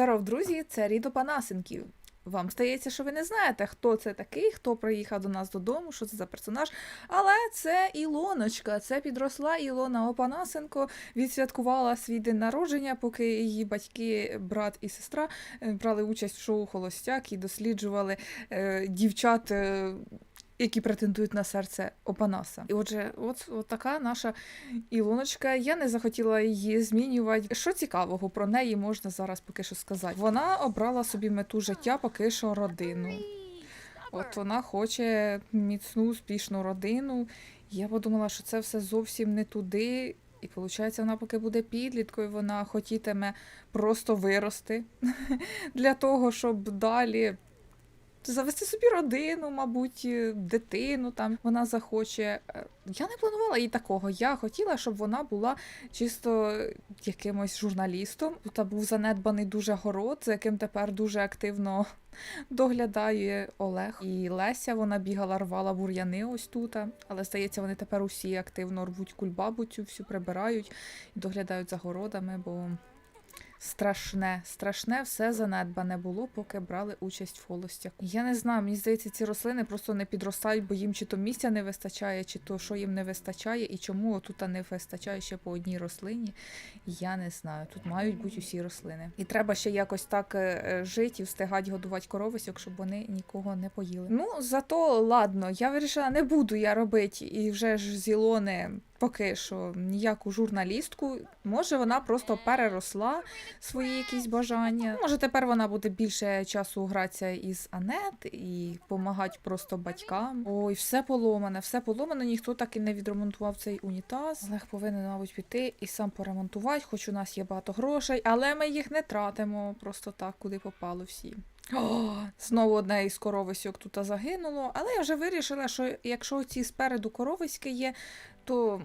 Здоров, друзі! Це Рідо Панасенків. Вам здається, що ви не знаєте, хто це такий, хто приїхав до нас додому, що це за персонаж. Але це Ілоночка, це підросла Ілона Опанасенко, відсвяткувала свій день народження, поки її батьки, брат і сестра е, брали участь в шоу Холостяк і досліджували е, дівчат. Е, які претендують на серце Опанаса. І отже, от, от така наша Ілоночка. Я не захотіла її змінювати. Що цікавого про неї можна зараз поки що сказати? Вона обрала собі мету життя, поки що родину. От вона хоче міцну, успішну родину. Я подумала, що це все зовсім не туди. І виходить, вона поки буде підліткою, вона хотітиме просто вирости для того, щоб далі завести собі родину, мабуть, е, дитину там вона захоче. Е, Я не планувала їй такого. Я хотіла, щоб вона була чисто якимось журналістом. Тут був занедбаний дуже город, за яким тепер дуже активно доглядає Олег. І Леся вона бігала, рвала бур'яни ось тут. Але здається, вони тепер усі активно рвуть кульбабу цю всю прибирають і доглядають за городами, бо. Страшне, страшне все занедбане було, поки брали участь в холостях. Я не знаю, мені здається, ці рослини просто не підростають, бо їм чи то місця не вистачає, чи то що їм не вистачає, і чому отут не вистачає ще по одній рослині. Я не знаю. Тут мають бути усі рослини. І треба ще якось так е, жити і встигати годувати коровисок, щоб вони нікого не поїли. Ну зато ладно, я вирішила, не буду я робити і вже ж з Ілони поки що ніяку журналістку. Може, вона просто переросла свої якісь бажання. Може, тепер вона буде більше часу гратися із Анет і допомагати просто батькам. Ой, все поломане, все поломане. Ніхто так і не відремонтував цей унітаз. Олег повинен, мабуть, піти і сам поремонтувати, хоч у нас є багато грошей, але ми їх не тратимо просто так, куди попало всі. О, знову одне із коровисьок тут загинуло, але я вже вирішила, що якщо ці спереду коровиськи є, то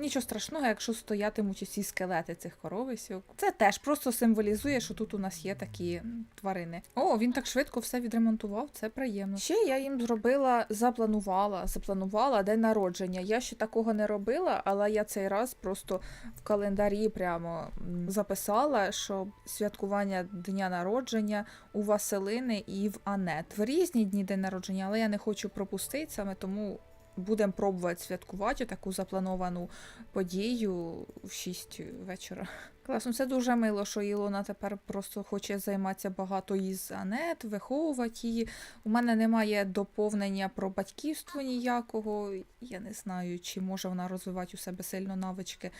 нічого страшного, якщо стоятимуть усі скелети цих коровисьок. Це теж просто символізує, що тут у нас є такі тварини. О, він так швидко все відремонтував, це приємно. Ще я їм зробила, запланувала, запланувала день народження. Я ще такого не робила, але я цей раз просто в календарі прямо записала, що святкування дня народження у Василини і в Анет. В різні дні день народження, але я не хочу пропустити саме тому. Будемо пробувати святкувати таку заплановану подію в 6 вечора. Класно, це дуже мило, що Ілона тепер просто хоче займатися багато із Анет, виховувати її. У мене немає доповнення про батьківство ніякого. Я не знаю, чи може вона розвивати у себе сильно навички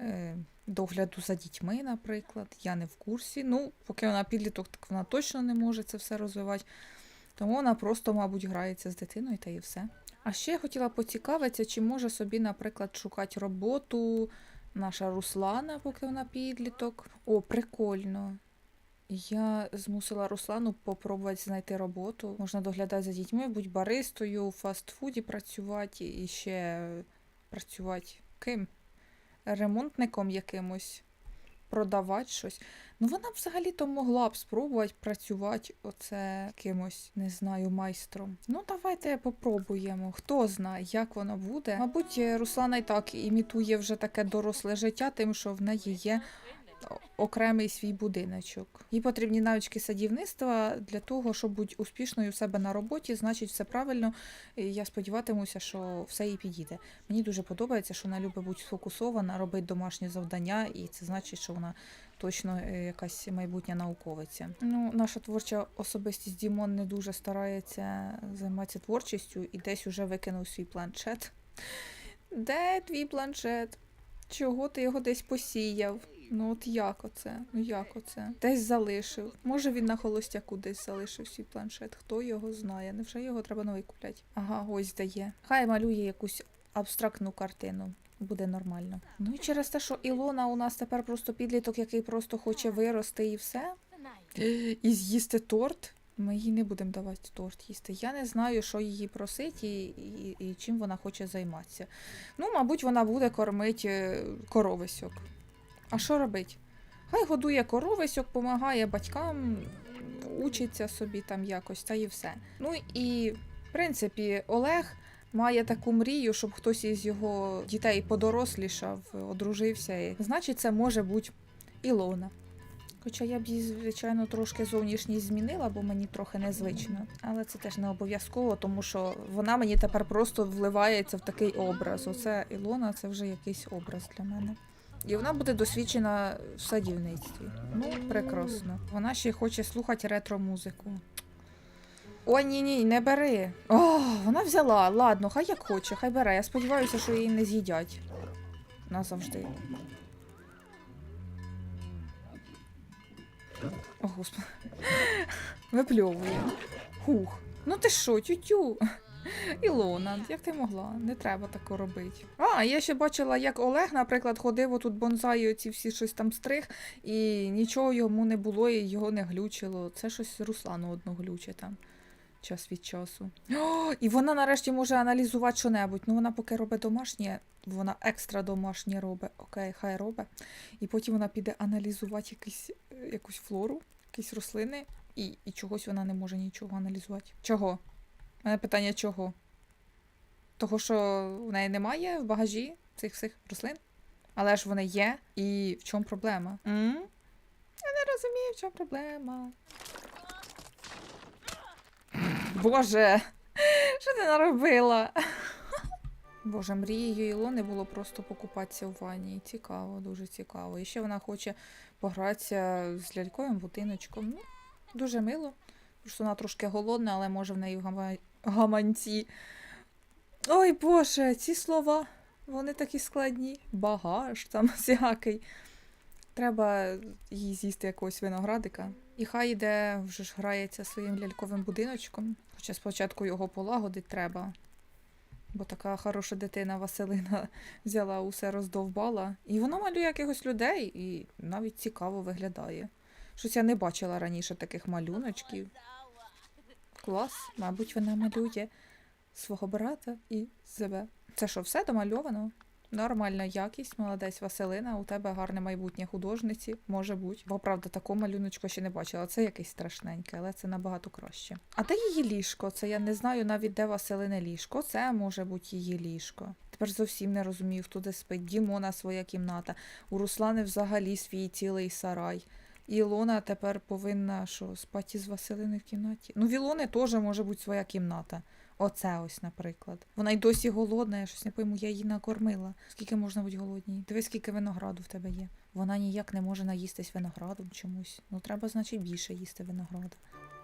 е, догляду за дітьми, наприклад. Я не в курсі. Ну, поки вона підліток, так вона точно не може це все розвивати. Тому вона просто, мабуть, грається з дитиною та і все. А ще я хотіла поцікавитися, чи може собі, наприклад, шукати роботу наша Руслана, поки вона підліток. О, прикольно. Я змусила Руслану попробувати знайти роботу. Можна доглядати за дітьми, будь баристою, в фастфуді працювати і ще працювати ким? Ремонтником якимось, продавати щось. Ну вона взагалі-то могла б спробувати працювати оце кимось, не знаю, майстром. Ну, давайте попробуємо. Хто знає, як воно буде. Мабуть, Руслана і так імітує вже таке доросле життя, тим, що в неї є окремий свій будиночок. Їй потрібні навички садівництва для того, щоб бути успішною у себе на роботі, значить, все правильно. Я сподіватимуся, що все їй підійде. Мені дуже подобається, що вона любить бути сфокусована, робити домашні завдання, і це значить, що вона точно е, якась майбутня науковиця. Ну, наша творча особистість Дімон не дуже старається займатися творчістю і десь уже викинув свій планшет. Де твій планшет? Чого ти його десь посіяв? Ну от як оце? Ну як оце? Десь залишив. Може він на холостяку десь залишив свій планшет. Хто його знає? Невже його треба новий купляти? Ага, ось дає. Хай малює якусь абстрактну картину. Буде нормально. Ну і через те, що Ілона у нас тепер просто підліток, який просто хоче вирости і все. І з'їсти торт. Ми їй не будемо давати торт їсти. Я не знаю, що її просить і, і, і чим вона хоче займатися. Ну, мабуть, вона буде кормити коровисьок. А що робить? Хай годує коровисьок, допомагає батькам, учиться собі там якось, та і все. Ну і, в принципі, Олег має таку мрію, щоб хтось із його дітей подорослішав, одружився. І, значить, це може бути Ілона. Хоча я б її, звичайно, трошки зовнішність змінила, бо мені трохи незвично. Але це теж не обов'язково, тому що вона мені тепер просто вливається в такий образ. Оце Ілона, це вже якийсь образ для мене. І вона буде досвідчена в садівництві. Ну, прекрасно. Вона ще хоче слухати ретро-музику. Ой, ні, ні, не бери. О, вона взяла. Ладно, хай як хоче, хай бере. Я сподіваюся, що її не з'їдять. Назавжди. О, господи. Випльовує. Хух. Ну ти що, тютю? Ілона, як ти могла? Не треба тако робити. А, я ще бачила, як Олег, наприклад, ходив отут бонзай, оці всі щось там стриг, і нічого йому не було, і його не глючило. Це щось Руслану одно глюче там. Час від часу. О, і вона нарешті може аналізувати що-небудь. Ну вона поки робить домашнє, вона екстра домашнє робить. Окей, хай робить. І потім вона піде аналізувати якийсь, е, якусь флору, якісь рослини, і, і чогось вона не може нічого аналізувати. Чого? Мене питання чого? Того, що в неї немає в багажі цих всіх рослин? Але ж вони є. І в чому проблема? М? Я не розумію, в чому проблема. Боже, що ти наробила? Боже, мрією Ілони було просто покупатися в ванні. Цікаво, дуже цікаво. І ще вона хоче погратися з ляльковим будиночком. Ну, дуже мило. Просто вона трошки голодна, але може в неї в. Гаманці. Ой Боже, ці слова, вони такі складні. Багаж там всякий. Треба їй з'їсти якогось виноградика. І хай іде вже ж грається своїм ляльковим будиночком. Хоча спочатку його полагодить треба. Бо така хороша дитина Василина взяла усе роздовбала. І вона малює якихось людей, і навіть цікаво виглядає. Щось я не бачила раніше таких малюночків. Клас, мабуть, вона малює свого брата і себе. Це що, все домальовано? Нормальна якість, молодець Василина, у тебе гарне майбутнє художниці, може бути. Бо правда, такого малюночка ще не бачила. Це якесь страшненьке, але це набагато краще. А де її ліжко? Це я не знаю навіть де Василине ліжко. Це може бути її ліжко. Тепер зовсім не розумію, хто де спить. Дімона своя кімната. У Руслани взагалі свій цілий сарай. Ілона тепер повинна що, спати з Василиною в кімнаті. Ну, в Ілони теж може бути своя кімната. Оце ось, наприклад. Вона й досі голодна, я щось не пойму, я її накормила. Скільки можна бути голодній? Дивись, скільки винограду в тебе є. Вона ніяк не може наїстись виноградом чомусь. Ну, треба, значить, більше їсти винограду.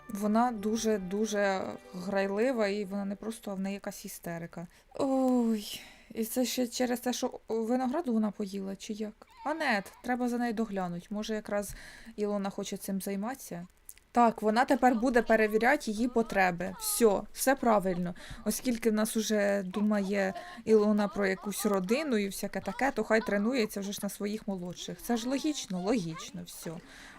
Вона дуже-дуже грайлива, і вона не просто, а в неї якась істерика. Ой, і це ще через те, що винограду вона поїла, чи як? Анет, треба за нею доглянути. Може, якраз Ілона хоче цим займатися. Так, вона тепер буде перевіряти її потреби. Все, все правильно. Оскільки в нас уже думає Ілона про якусь родину і всяке таке, то хай тренується вже ж на своїх молодших. Це ж логічно, логічно, все.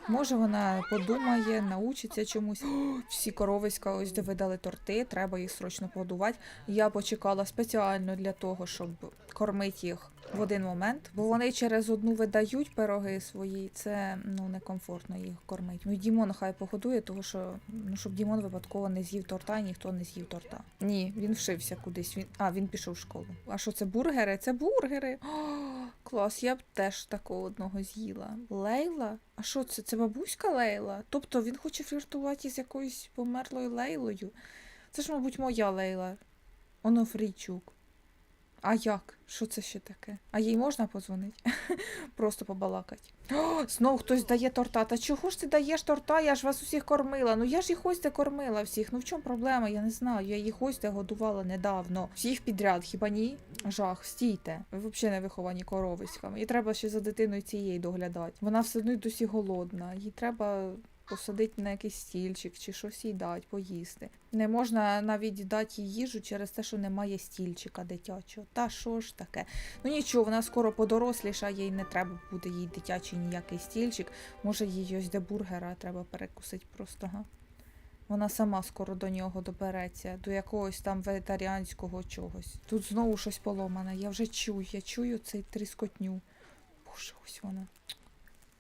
Може, вона подумає, научиться чомусь. О, всі коровиська ось де видали торти, треба їх срочно подувати. Я почекала спеціально для того, щоб кормити їх в один момент, бо вони через одну видають пироги свої. Це ну некомфортно їх кормити. Ну і Дімон хай погодує, тому що ну щоб Дімон випадково не з'їв торта, і ніхто не з'їв торта. Ні, він вшився кудись. Він а він пішов в школу. А що це бургери? Це бургери. О, клас, я б теж такого одного з'їла. Лейла? А що це? Це бабуська Лейла? Тобто він хоче фліртувати з якоюсь померлою Лейлою. Це ж, мабуть, моя Лейла. Онофрійчук. А як? Що це ще таке? А їй можна подзвонити? Просто побалакати. О, знов хтось дає торта. Та чого ж ти даєш торта? Я ж вас усіх кормила. Ну я ж їх ось кормила всіх. Ну в чому проблема? Я не знаю. Я їх ось годувала недавно. Всіх підряд, хіба ні? Жах, стійте. Ви взагалі не виховані коровиськами. І треба ще за дитиною цієї доглядати. Вона все одно досі голодна. Їй треба посадити на якийсь стільчик чи щось їй дати, поїсти. Не можна навіть дати їй їжу через те, що немає стільчика дитячого. Та що ж таке? Ну нічого, вона скоро подоросліша, їй не треба буде їй дитячий ніякий стільчик. Може, їй ось де бургера треба перекусити просто. Га? Вона сама скоро до нього добереться, до якогось там вегетаріанського чогось. Тут знову щось поломане. Я вже чую, я чую цей тріскотню. Боже, ось вона.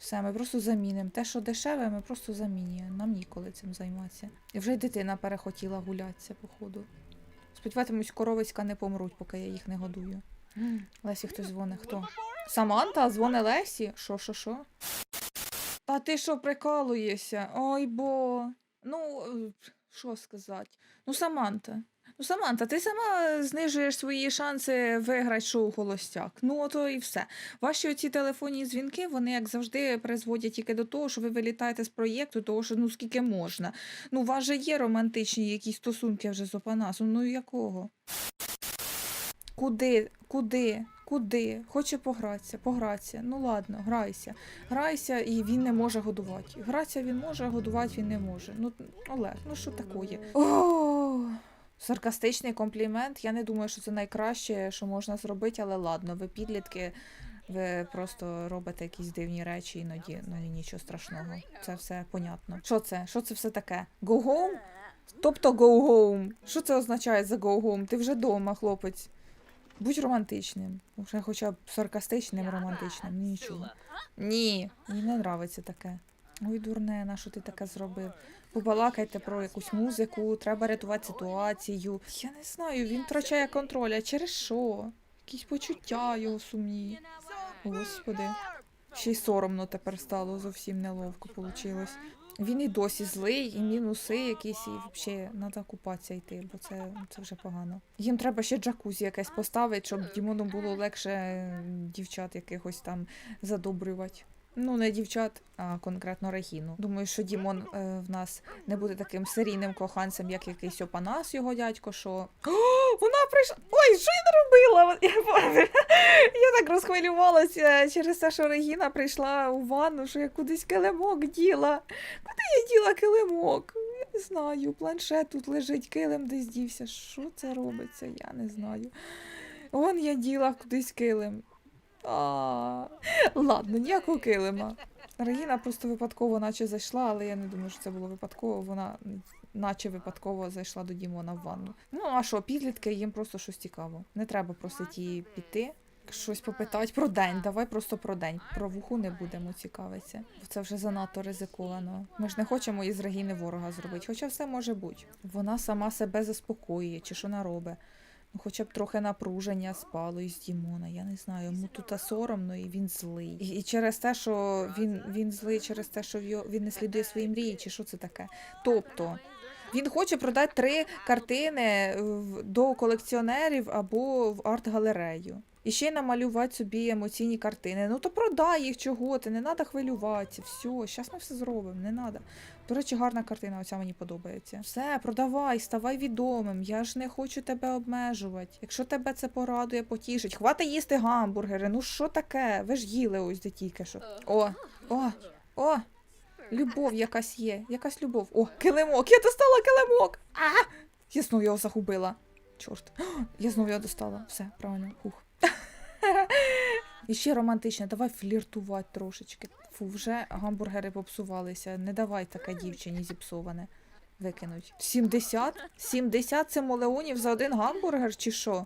Все, ми просто замінимо. Те, що дешеве, ми просто замінюємо. Нам ніколи цим займатися. І вже й дитина перехотіла гулятися, походу. Сподіватимусь, коровиська не помруть, поки я їх не годую. Лесі хтось дзвонить. Хто? Саманта дзвони Лесі? Що, що, що? Та ти що прикалуєшся? Ой бо. Ну, е, що сказати? Ну, Саманта. Ну, Саманта, ти сама знижуєш свої шанси виграти шоу Холостяк. Ну, ото і все. Ваші оці телефонні дзвінки, вони, як завжди, призводять тільки до того, що ви вилітаєте з проєкту, того що ну скільки можна. Ну, у вас же є романтичні якісь стосунки вже з Опанасом. Ну якого? Куди? Куди? Куди? Хоче погратися, погратися. Ну ладно, грайся. Грайся, і він не може годувати. Гратися він може, а годувати він не може. Ну, Олег, ну що таке? О, саркастичний комплімент. Я не думаю, що це найкраще, що можна зробити, але ладно, ви підлітки. Ви просто робите якісь дивні речі іноді, ну нічого страшного. Це все понятно. Що це? Що це все таке? Go home? Тобто go home. Що це означає за go home? Ти вже вдома, хлопець. Будь романтичним. Вже хоча б саркастичним, романтичним. Нічого. Ні, мені не нравиться таке. Ой, дурне, на що ти таке зробив? Побалакайте про якусь музику, треба рятувати ситуацію. Я не знаю, він втрачає контроль, а через що? Якісь почуття його сумні. Господи. Ще й соромно тепер стало, зовсім неловко вийшло. Він і досі злий, і мінуси якісь, і взагалі треба купатися йти, бо це, це вже погано. Їм треба ще джакузі якесь поставити, щоб Дімону було легше дівчат якихось там задобрювати. Ну, не дівчат, а конкретно Регіну. Думаю, що Дімон е, в нас не буде таким серійним коханцем, як якийсь Опанас, його дядько, що. О, вона прийшла. Ой, що я наробила? Я, я так розхвилювалася через те, що Регіна прийшла у ванну, що я кудись килимок діла. Куди я діла килимок? Я не знаю. Планшет тут лежить, килим десь дівся. Що це робиться? Я не знаю. Вон я діла кудись килим. Ладно, ніякого килима. Регіна просто випадково наче зайшла, але я не думаю, що це було випадково. Вона наче випадково зайшла до Дімона в ванну. Ну, а що, підлітки, їм просто щось цікаво. Не треба просити її піти. Щось попитати про день. Давай просто про день. Про вуху не будемо цікавитися. Це вже занадто ризиковано. Ми ж не хочемо із Регіни ворога зробити, хоча все може бути. Вона сама себе заспокоює, чи що вона робить. Ну, хоча б трохи напруження спало із Дімона. Я не знаю, йому тут соромно і він злий. І, і через те, що він, він злий, через те, що його- він не слідує свої мрії, чи що це таке. Тобто. Він хоче продати три картини до колекціонерів або в арт-галерею. І ще й намалювати собі емоційні картини. Ну то продай їх чого ти, не треба хвилюватися. Все, зараз ми все зробимо, не треба. До речі, гарна картина, оця мені подобається. Все, продавай, ставай відомим. Я ж не хочу тебе обмежувати. Якщо тебе це порадує, потішить. Хвати їсти гамбургери. Ну що таке? Ви ж їли ось де тільки що. О, о, о! Любов якась є, якась любов. О, килимок, я достала килимок. А! Я його загубила. Чорт. Я знову його достала. Все, правильно. Хух. І ще романтичне, давай фліртувати трошечки. Фу, вже гамбургери попсувалися. Не давай таке дівчині зіпсоване. Викинуть. 70? 70 симолеонів за один гамбургер чи що?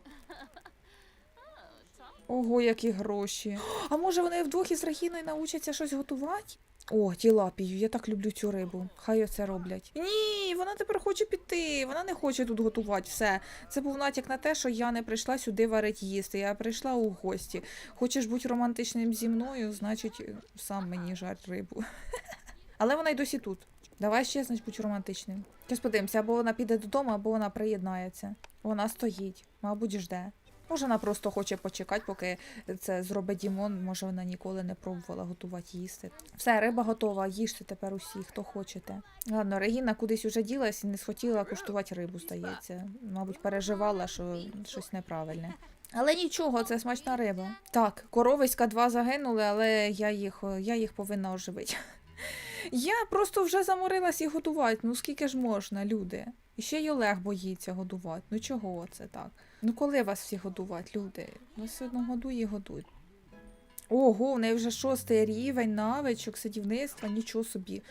Ого, які гроші. А може вони вдвох із Рахіною научаться щось готувати? О, тілапію, я так люблю цю рибу. Хай оце роблять. Ні, вона тепер хоче піти. Вона не хоче тут готувати. Все. Це був натяк на те, що я не прийшла сюди варить їсти. Я прийшла у гості. Хочеш бути романтичним зі мною, значить, сам мені жарь рибу. Але вона й досі тут. Давай ще, значить, будь романтичним. Зараз подивимося, або вона піде додому, або вона приєднається. Вона стоїть, мабуть, жде. Може, вона просто хоче почекати, поки це зробить Дімон. Може, вона ніколи не пробувала готувати їсти. Все, риба готова, їжте тепер усі, хто хочете. Ладно, Регіна кудись уже ділась і не схотіла куштувати рибу, здається. Мабуть, переживала, що щось неправильне. Але нічого, це смачна риба. Так, коровиська два загинули, але я їх, я їх повинна оживити. Я просто вже заморилась їх готувати. Ну скільки ж можна, люди? І ще й Олег боїться годувати. Ну чого це так? Ну коли вас всі годувати, люди? Вас все одно годує і годують. Ого, в неї вже шостий рівень навичок, садівництва, нічого собі.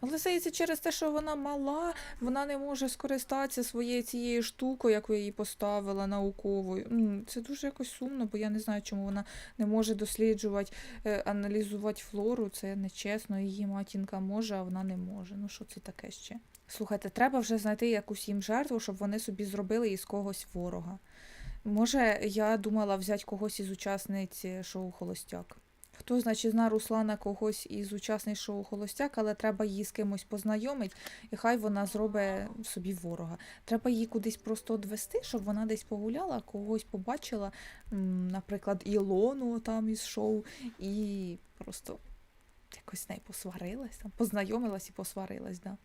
Але здається, через те, що вона мала, вона не може скористатися своєю цією штукою, яку я їй поставила науковою. Це дуже якось сумно, бо я не знаю, чому вона не може досліджувати, е, аналізувати флору. Це нечесно. Її матінка може, а вона не може. Ну що це таке ще? Слухайте, треба вже знайти якусь їм жертву, щоб вони собі зробили із когось ворога. Може, я думала взяти когось із учасниць е, шоу Холостяк. Хто значить зна Руслана когось із учасниць шоу Холостяк, але треба її з кимось познайомити, і хай вона зробить собі ворога. Треба її кудись просто одвести, щоб вона десь погуляла, когось побачила, наприклад, Ілону там із шоу, і просто якось з нею посварилась, там, познайомилась і посварилась, да.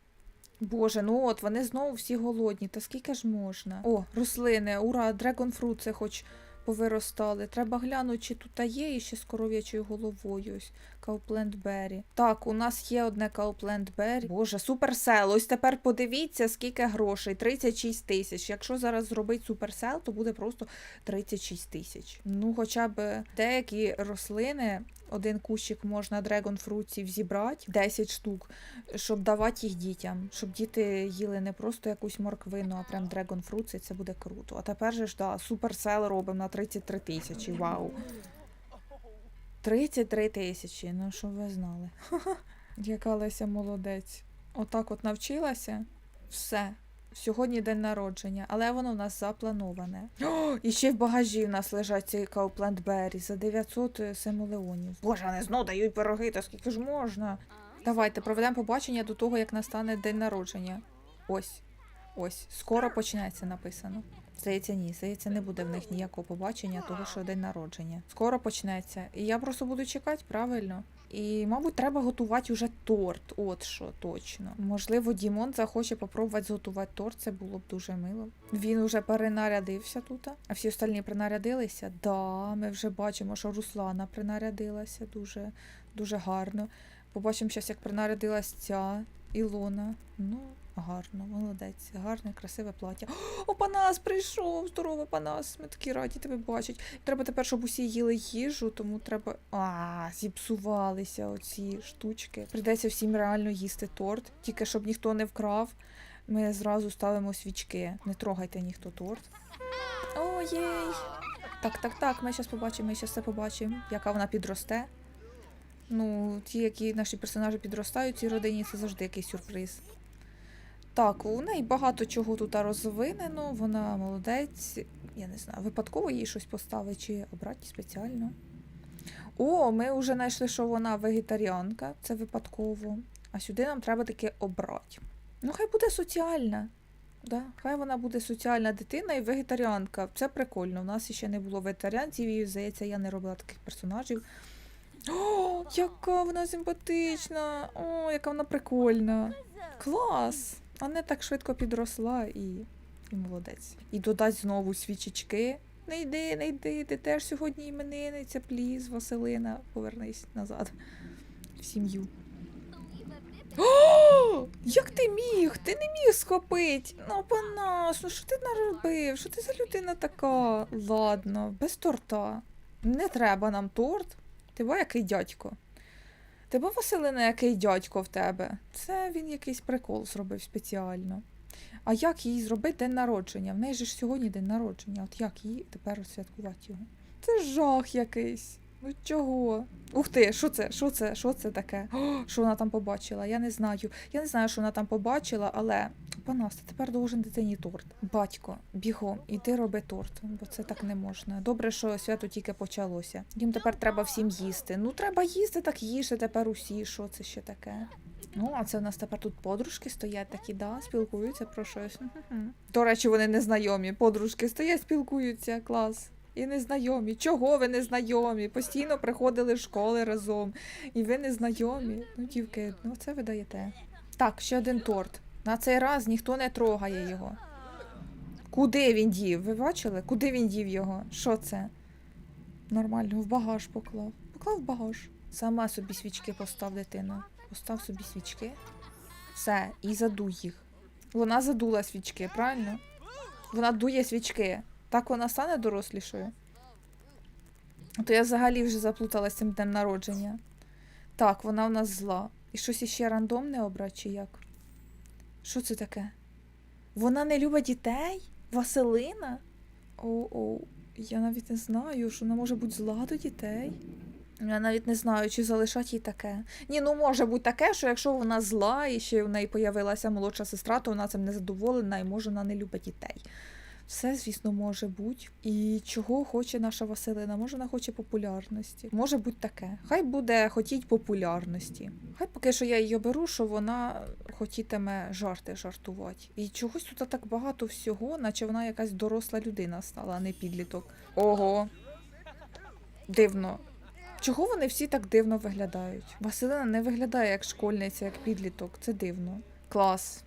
Боже, ну от вони знову всі голодні. Та скільки ж можна? О, рослини, ура, дрегонфрут це хоч повиростали. Треба глянути, чи тут є іще з коров'ячою головою. Каупленд Беррі. Так, у нас є одне Каупленд Беррі. Боже, суперсел. Ось тепер подивіться, скільки грошей. 36 тисяч. Якщо зараз зробити суперсел, то буде просто 36 тисяч. Ну, хоча б деякі рослини, один кущик можна дрегонфрутів зібрати, 10 штук, щоб давати їх дітям, щоб діти їли не просто якусь морквину, а прям дрегонфрут, і це буде круто. А тепер же ж да, суперсел робимо на 33 тисячі. Вау. 33 тисячі, ну щоб ви знали. Яка Леся молодець. Отак от навчилася. Все. Сьогодні день народження, але воно у нас заплановане. О, і ще в багажі в нас лежать ці Каупленд Беррі за 900 симолеонів. Боже, вони знов дають пироги, та скільки ж можна? Давайте проведемо побачення до того, як настане день народження. Ось. Ось. Скоро почнеться написано. Здається, ні. Здається, не буде в них ніякого побачення, того, що день народження. Скоро почнеться. І я просто буду чекати, правильно. І, мабуть, треба готувати уже торт. От що точно. Можливо, Дімон захоче попробувати зготувати торт. Це було б дуже мило. Він уже перенарядився тут. А всі остальні принарядилися? Да, ми вже бачимо, що Руслана принарядилася дуже, дуже гарно. Побачимо зараз, як принарядилась ця Ілона. Ну, гарно, молодець, гарне, красиве плаття. О, Панас прийшов! Здорово, Панас! Ми такі раді тебе бачить. Треба тепер, щоб усі їли їжу, тому треба. А, зіпсувалися оці штучки. Прийдеться всім реально їсти торт, тільки щоб ніхто не вкрав. Ми зразу ставимо свічки. Не трогайте ніхто торт. О, єй! Так, так, так, ми зараз побачимо, ми зараз все побачимо, яка вона підросте. Ну, ті, які наші персонажі підростають в цій родині, це завжди якийсь сюрприз. Так, у неї багато чого тут розвинено, вона молодець. Я не знаю, випадково їй щось поставити чи обрати спеціально. О, ми вже знайшли, що вона вегетаріанка, це випадково. А сюди нам треба таке обрати. Ну, хай буде соціальна. Да, хай вона буде соціальна дитина і вегетаріанка. Це прикольно. У нас ще не було вегетаріанців, і здається, я не робила таких персонажів. О, яка вона симпатична! О, яка вона прикольна! Клас! А не так швидко підросла і, і молодець. І додасть знову свічечки. Не йди, не йди, ти теж сьогодні іменинниця, пліз, Василина, повернись назад в сім'ю. О, як ти міг? Ти не міг схопити. Ну, панас, ну що ти наробив? Що ти за людина така? Ладно, без торта. Не треба нам торт. Ти бо який дядько. Ти був Василина, який дядько в тебе. Це він якийсь прикол зробив спеціально. А як їй зробити день народження? В неї ж сьогодні день народження. От як їй тепер святкувати його? Це жах якийсь. Ну чого? Ух ти, що це? Що це? Що це таке? Що вона там побачила? Я не знаю. Я не знаю, що вона там побачила, але Панас, ти тепер должен дитині торт. Батько, бігом, іди роби торт, бо це так не можна. Добре, що свято тільки почалося. Їм тепер треба всім їсти. Ну, треба їсти, так їжте тепер усі. Що це ще таке? Ну, а це в нас тепер тут подружки стоять такі, да, спілкуються про щось. До речі, вони незнайомі. Подружки стоять, спілкуються, клас. І незнайомі. Чого ви незнайомі? Постійно приходили в школи разом. І ви незнайомі. Ну, дівки, ну це ви даєте. Так, ще один торт. На цей раз ніхто не трогає його. Куди він дів? Ви бачили? Куди він дів його? Що це? Нормально, в багаж поклав. Поклав в багаж. Сама собі свічки постав дитина. Постав собі свічки. Все, і задуй їх. Вона задула свічки, правильно? Вона дує свічки. Так вона стане дорослішою. То я взагалі вже заплуталась з цим днем народження. Так, вона в нас зла. І щось іще рандомне обрати, чи як? Що це таке? Вона не любить дітей? Василина? О-о, я навіть не знаю, що вона може бути зла до дітей. Я навіть не знаю, чи залишать їй таке. Ні, ну може бути таке, що якщо вона зла і ще в неї появилася молодша сестра, то вона цим не задоволена і може вона не любить дітей. Все, звісно, може бути. І чого хоче наша Василина? Може, вона хоче популярності. Може бути таке. Хай буде хотіть популярності. Хай поки що я її беру, що вона хотітиме жарти жартувати. І чогось тут так багато всього, наче вона якась доросла людина стала, а не підліток. Ого. Дивно. Чого вони всі так дивно виглядають? Василина не виглядає як школьниця, як підліток. Це дивно. Клас.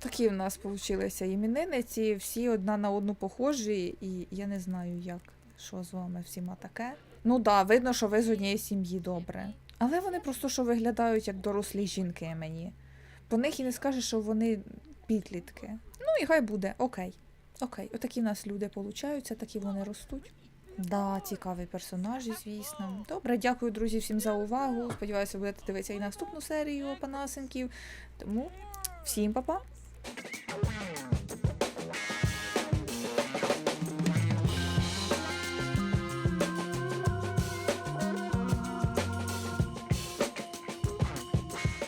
Такі в нас получилися іменинниці, всі одна на одну похожі, і я не знаю, як, що з вами всіма таке. Ну да, видно, що ви з однієї сім'ї добре. Але вони просто що виглядають як дорослі жінки мені. По них і не скажеш, що вони підлітки. Ну і хай буде, окей. Окей, отакі в нас люди получаються, такі вони ростуть. Да, цікаві персонажі, звісно. Добре, дякую, друзі, всім за увагу. Сподіваюся, будете дивитися і наступну серію Панасенків. Тому всім па-па! Wow.